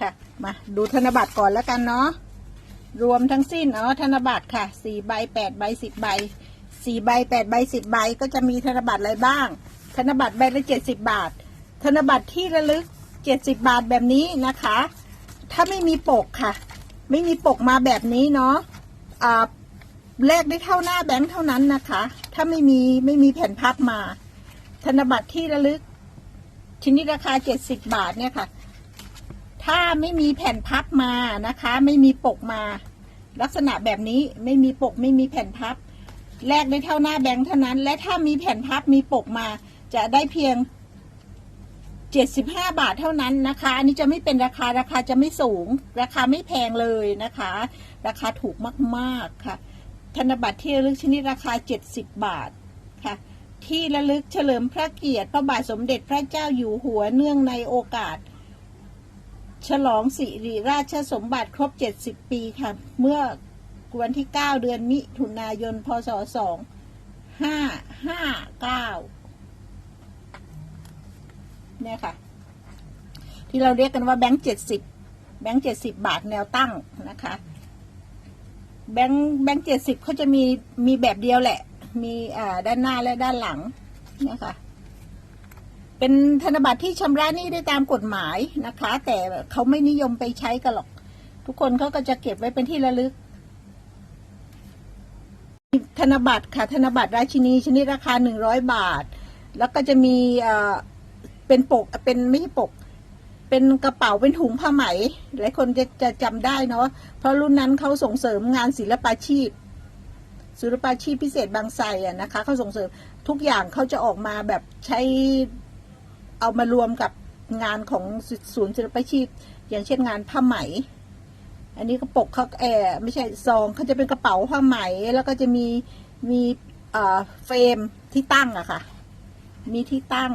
ค่ะ มาดูธนบัตรก่อนแล้วกันเนาะ รวมทั้งสิ้นเนาะธนบัตรค่ะสี่ใบแปดใบสิบใบสี่ใบแปดใบสิบใบก็จะมีธนบัตรอะไรบ้าง ธนบัตรใบละเจ็ดสิบบาท ธนบัตรที่ระลึกเจ็ดสิบบาทแบบนี้นะคะ ถ้าไม่มีปกค่ะ ไม่มีปกมาแบบนี้เนาะอ่าแลกได้เท่าหน้าแบงค์เท่านั้นนะคะ ถ้าไม่มีไม่มีแผ่นพับมา ธนบัตรที่ระลึก ชิ้นนี้ราคาเจ็ดสิบบาทเนี่ยค่ะ ถ้าไม่มีแผ่นพับมานะคะ ไม่มีปกมา ลักษณะแบบนี้ไม่มีปกไม่มีแผ่นพับแลกได้เท่าหน้าแบงค์เท่านั้น และถ้ามีแผ่นพับมีปกมา จะได้เพียง 75 บาทเท่านั้นนะคะ อันนี้จะไม่เป็นราคาราคาจะไม่สูง ราคาไม่แพงเลยนะคะ ราคาถูกมากๆค่ะ ธนบัตรที่ระลึกชนิดราคา 70 บาทค่ะ ที่ระลึกเฉลิมพระเกียรติพระบาทสมเด็จพระเจ้าอยู่หัวเนื่องในโอกาส ฉลองสิริราชสมบัติครบ 70 ปีค่ะ เมื่อวันที่ 9 เดือนมิถุนายน พศ 2559 เนี่ยค่ะ ที่เราเรียกกันว่าแบงค์ 70 แบงค์ 70 บาทแนวตั้งนะคะ แบงค์แบงค์ 70เขาจะมีมีแบบเดียวแหละ มีอ่าด้านหน้าและด้านหลัง เนี่ยค่ะ เป็นธนบัตรที่ชำระหนี้ได้ตามกฎหมายนะคะ แต่เขาไม่นิยมไปใช้กันหรอก ทุกคนเขาก็จะเก็บไว้เป็นที่ระลึก ธนบัตรค่ะ ธนบัตรราชินีชนิดราคาหนึ่งร้อยบาท แล้วก็จะมีเอ่อเป็นปกเป็นไม่ใช่ปก เป็นกระเป๋าเป็นถุงผ้าไหมหลายคนจะจะจำได้เนาะเพราะรุ่นนั้นเขาส่งเสริมงานศิลปาชีพศิลปาชีพพิเศษบางไทรอะนะคะเขาส่งเสริมทุกอย่างเขาจะออกมาแบบใช้ เอามารวมกับงานของศูนย์ศิลปาชีพ อย่างเช่นงานผ้าไหม อันนี้กระปกเขาแออไม่ใช่ซองเขาจะเป็นกระเป๋าผ้าไหม แล้วก็จะมีมีเอ่อเฟรมที่ตั้งอะค่ะ มีที่ตั้ง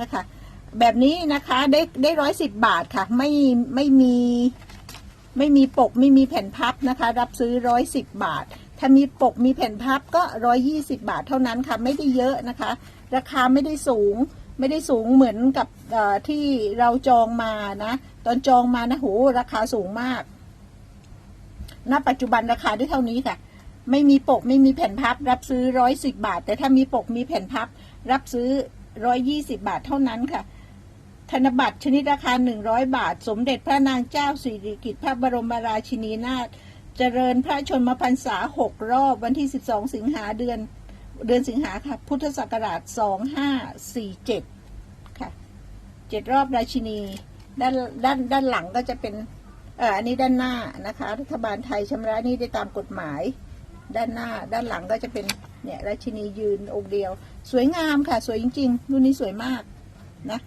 นะคะแบบนี้นะคะได้ได้ร้อยสิบบาทค่ะ ไม่ไม่มีไม่มีปกไม่มีแผ่นพับนะคะ รับซื้อร้อยสิบบาท ถ้ามีปกมีแผ่นพับก็ร้อยี่สิบาทเท่านั้นค่ะ ไม่ได้เยอะนะคะ ราคาไม่ได้สูง ไม่ได้สูงเหมือนกับที่เราจองมานะ ตอนจองมานะโหราคาสูงมาก ณ ปัจจุบันราคาได้เท่านี้ค่ะ ไม่มีปกไม่มีแผ่นพับ รับซื้อร้อยสิบาท แต่ถ้ามีปกมีแผ่นพับ รับซื้อร้อยยี่สิบาทเท่านั้นค่ะ ธนบัตรชนิดราคาหนึ่งร้อยบาท สมเด็จพระนางเจ้าสิริกิติ์พระบรมราชินีนาถเจริญพระชนมพรรษาหกรอบวันที่สิบสองสิงหาเดือน เดือนสิงหาค่ะ พุทธศักราชสองห้าสี่เจ็ดค่ะเจ็ดรอบราชินี ด้านด้านด้านหลังก็จะเป็นเอ่ออันนี้ด้านหน้านะคะ รัฐบาลไทยชำระหนี้ได้ตามกฎหมาย ด้านหน้า ด้านหลังก็จะเป็นเนี่ยราชินียืนองค์เดียว สวยงามค่ะ สวยจริงๆรุ่นนี้สวยมากนะ